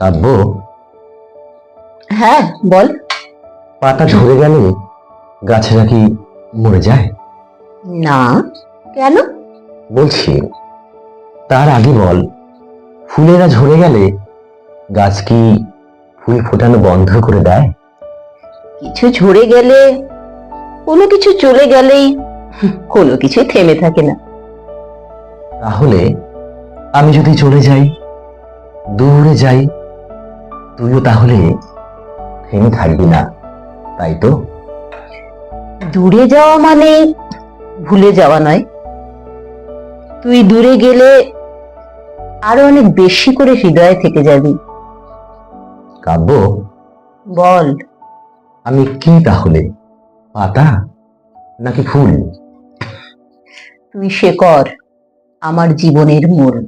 কাব্য হ্যাঁ বল। পাতা ঝরে গেলে গাছেরা কি মরে যায়? না কেন? বলছি তার আগে বল ফুলেরা ঝরে গেলে গাছ কি ফুল ফোটানো বন্ধ করে দেয়? কিছু ঝরে গেলে কোনো কিছু চলে গেলেই কোনো কিছু থেমে থাকে না। তাহলে আমি যদি চলে যাই দূরে যাই তুইও তাহলে থেমে থাকবি না তাই তো? দূরে যাওয়া মানে ভুলে যাওয়া নয়। তুই দূরে গেলে আরও অনেক বেশি করে হৃদয়ে থেকে যাবি। কাব্য? বল। আমি কি তাহলে পাতা নাকি ফুল? তুই সে কর আমার জীবনের মূল।